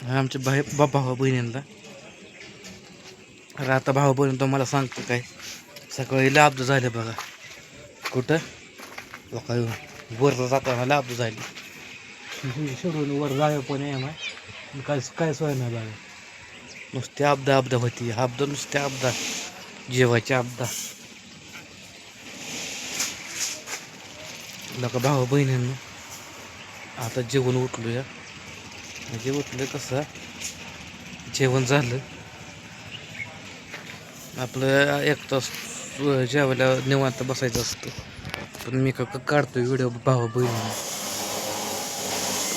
आमच्या भाई बा भावा बहिणींना अरे आता भावा बहीण मला सांगतो काय. सकाळी लाभ झाले बघा. कुठं? लोकाय वर जाताना लाभ झाली. सोडून वर जावे पण आहे काय काय सोय नाही बघा नुसते अपदा अपदा होती. अपदा नुसते अपदा जेवायचे अपदा लोक भावा बहिणींना आता जेवण उठलो या म्हणजे उठलं कसं? जेवण झालं. आपलं एक तास जेवायला निवांत बसायचं असतं. पण मी का काढतो व्हिडिओ भावा बहिणी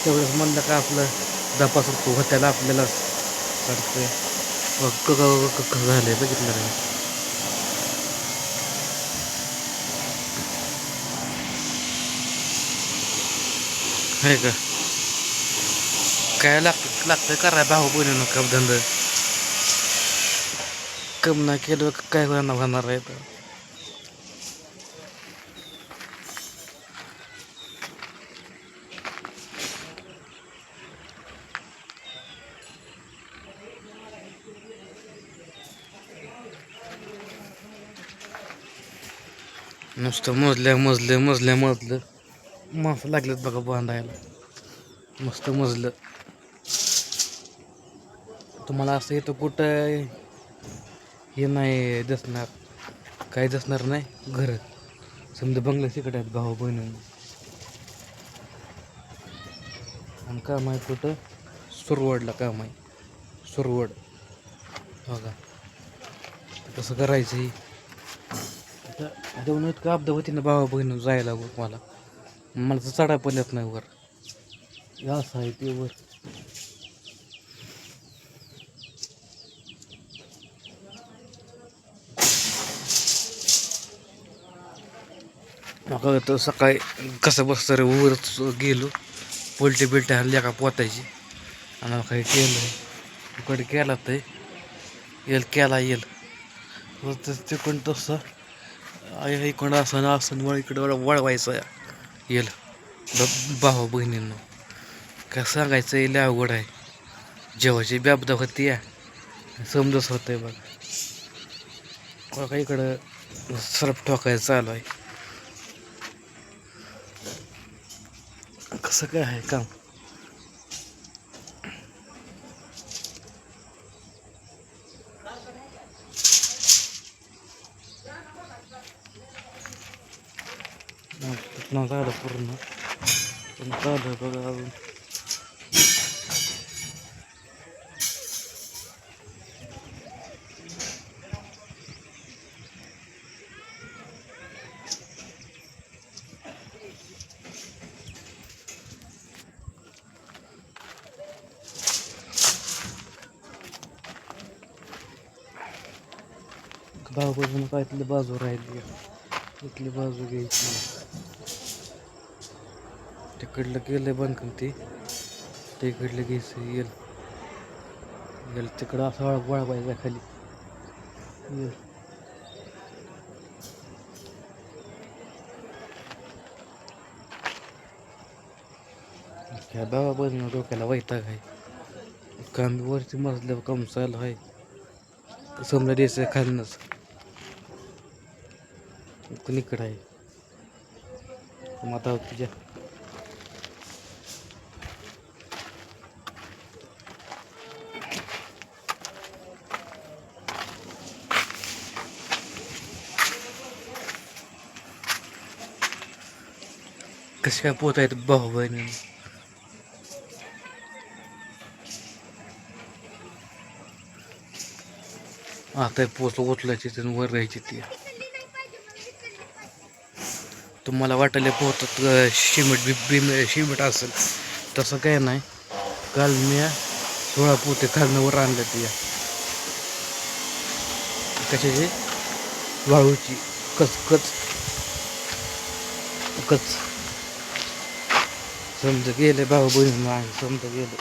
तेवढंच म्हणलं का आपलं दपा सुटतो होत्याला आपल्याला काढतोय. कक्क क क झालंय बघितलं नाही आहे का? काय लागतं लागतं करा भाऊ बहिणीनं काम धंदा कम नाही केलं काय होणार होणार आहे तर नुसतं मजल्या मजलं मजल्या मजलं माणसं लागलेत बघा बांधायला मस्त मजलं. तुम्हाला असं येतं कुठं हे नाही दिसणार. काय दिसणार नाही घर. समजा बंगला तिकडे आहेत भाऊ बहिणी. आणि काम आहे कुठं? सुरवडला काम आहे. सुरवड. बघा. कसं करायचं हे? आता आता इतकं अपदा होती ना भावा बहिणी जायला मला. मला तर चढा पण येत नाही वर. असं आहे ते वर. मग तर सकाळी कसं बस रे उरत गेलो. पोलटे बिलटे आणल्या का पोतायची. आणि मग काही केलं तिकडे केला तर येईल केला येईल मग ते तिकडून तसं इकडं असं असं वळ इकडं वळ वळवायचं. येईल भावा बहिणींना काय सांगायचं येईल अवघड आहे. जेवायची ब्याबदा होती. या समजच होतंय बघ. बघा इकडं सरप ठोकायचं चालू आहे. कसं काय आहे? काम. झालं पूर्ण पण चालू बघा अजून बाजून काय इथली बाजू राहिली इथली बाजू घ्यायची. तिकडलं गेलं बंद पण ते. तिकडलं घ्यायचं येल. येल तिकडं असं वळ वळवायचं खाली. येल. ह्या भावा बाजून डोक्याला वैताग आहे कांबीवरती मजल्यावर काम आहे. समजा द्यायचं खालनंच. कुणीकडं आहे? माता तुझ्या कसे काय पोत आहेत भाऊ बहिणी? आता पोच उचलायची वर राहायची ती. तुम्हाला वाटले पोहतात शिमेट बी बिम शिमेट असेल. तसं काय नाही. काल मी सोळा पोते खालनं वर आणल्या त्या कशाची? वाळूची. कच कच. कच. समजा गेले भाऊ बहीण समजा गेलं.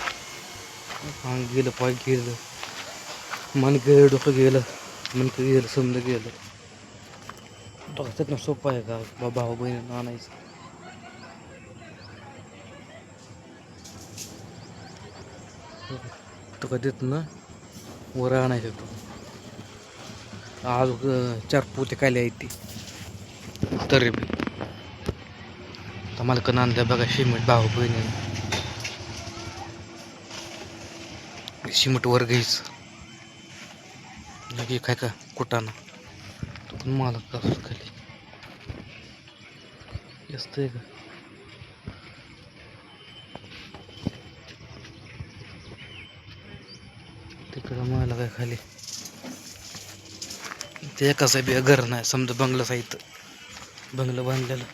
अंग गेलं पाय गेलं. मन गेलं डोकं गेलं मन गेलं समजा गेलं. डोक्यात सोपं आहे का बा भाऊ बहीण आणायचं तो का ना वर आणायचं तो आज चार पोते कायले आहेत ती तरी बी तर मला आणलं बघा सिमेंट भाऊ बहिणी सिमेंट वर घ्यायचं लगे काय का कुटाना तो पण मला कसं खाली जास्त का तिकडं मला काय खाली ते एकाच बी घर नाही समजा बंगला साहित्य बंगलं बांधलेलं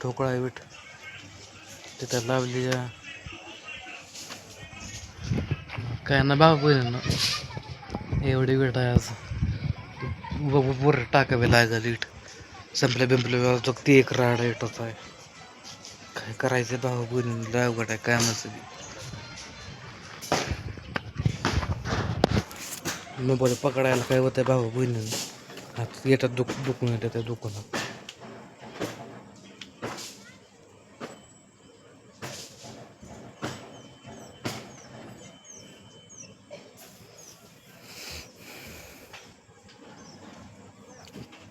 ठोकळा आहे विट तिथं लावली काय ना बाबा ना एवढी वेट आहे आज वर टाकावे लागेल लीट संपल्या बिंपल्या तो एक राड येतच आहे. काय करायचं भाऊ बहिणीला अवघड आहे काय नसं मोबाईल पकडायला काय होतं भाऊ बहिणी हात येतात दुख दुखून येतात त्या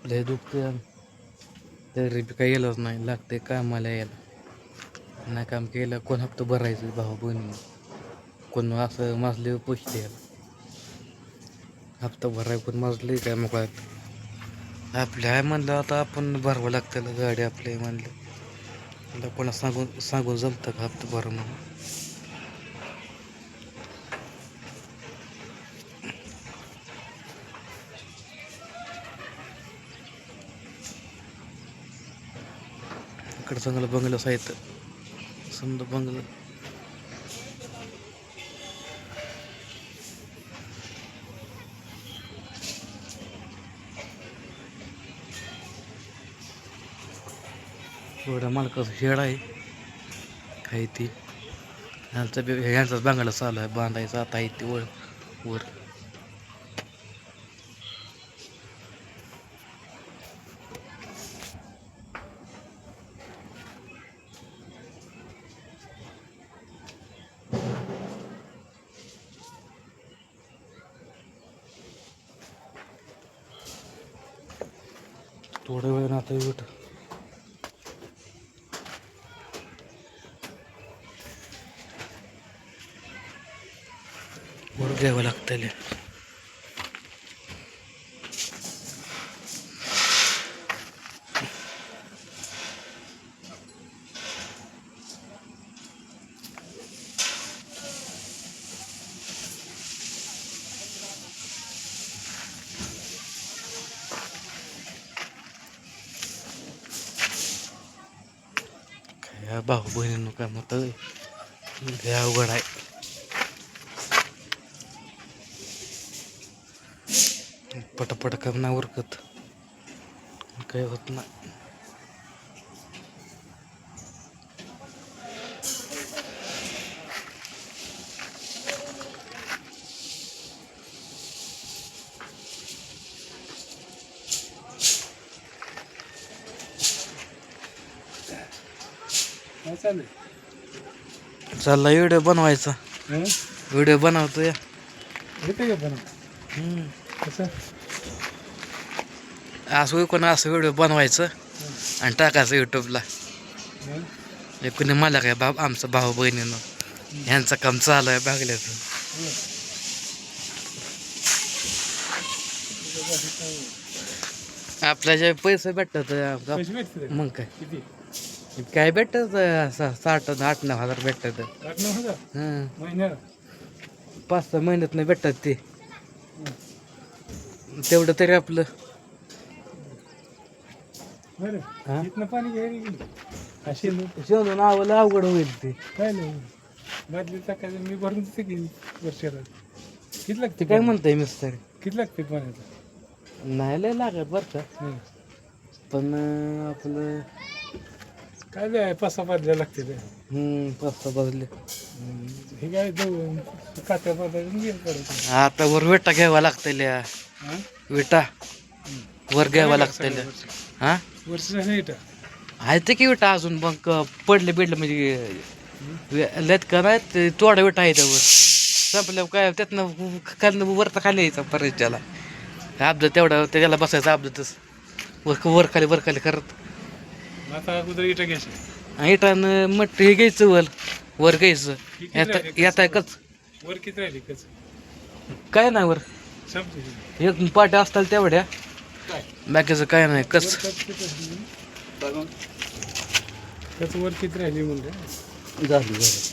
लय दुखतं तरी बी काही गेलंच नाही लागते कामाला यायला. नाही काम केलं कोण हप्ता भरायचं भाऊ बहिणी कोण असं माजले पैसे द्यायला? हप्ता भराय कोण माजले काय मग आपल्या आहे म्हणलं आता आपण भरावं लागतं गाडी आपल्या म्हणलं. कोणा सांगून सांगून जमतं का हप्ता भरा म्हणून? इकडं चांगलं बंगलं साहित्य समजा बंगलं. एवढं मालकाचं शेड आहे. काही ती? ह्यांचा ह्यांचाच बांगडा चालू आहे. बांधायचा आता आहे ती वर वर. थोड्या वेळ आता उठ. वर घ्यावं लागतं ह्या भाऊ बहिणीनं काय मत हे अवघड आहे. पटापट काम नाही उरकत काही होत नाही. काय चाललंय? चालला व्हिडिओ बनवायचा. हं? व्हिडिओ बनवतो या येते का पण हम्म. कसं? असं कोण असं व्हिडिओ बनवायचं आणि टाकायचं युट्यूबला हं? कोणी मला काय बाप आमचं भाऊ बहिणीनं. ह्यांचं काम चालू आहे भागल्याचं. आपल्या जे पैसे भेटतात आप- पैसे भेटते मग काय? किती? काय भेटत साठ आठ नऊ हजार भेटतात आठ नऊ हजार? हं. महिन्याला? पाच सहा महिन्यात नाही भेटतात ते. तेवढं तरी आपलं. शोधून आवलं अवघड होईल ते. काय बादली टाकायचं मी भरून देते की वर्षाला किती लागते काय म्हणताय मिस्तर किती लागते पाण्याचं? नाही लय लागत बरं का. पण आपलं काय जाय पाच सहा बादल्या लागते ते. हम्म पाच सहा बाजले हं. काय दोन गेलं परत. आता वर विटा घ्यावा लागतल्या. हां? विटा वर घ्यावा लागतल्या. हा? वर्ष इथं आहे ते की विटा अजून मग क- पडले बिडले म्हणजे लटका नाही ते तोडा विटा आहे त्यावर संपल्यावर काय त्यातनं खाली वरता खाली यायचा परत त्याला अब्द तेवढा त्याला बसायचं अब्दतच वर वर खाली वर खाली करत. आता इटा घ्यायचं? इटानं मट हे घ्यायचं वर वर घ्यायचं. येता येता कच वर किती राहिली कच काय नाही वर. एक पाट्या असताल तेवढ्या. बाकीचं काय नाही कच. कच वर किती राहिली म्हणजे झाली झाली.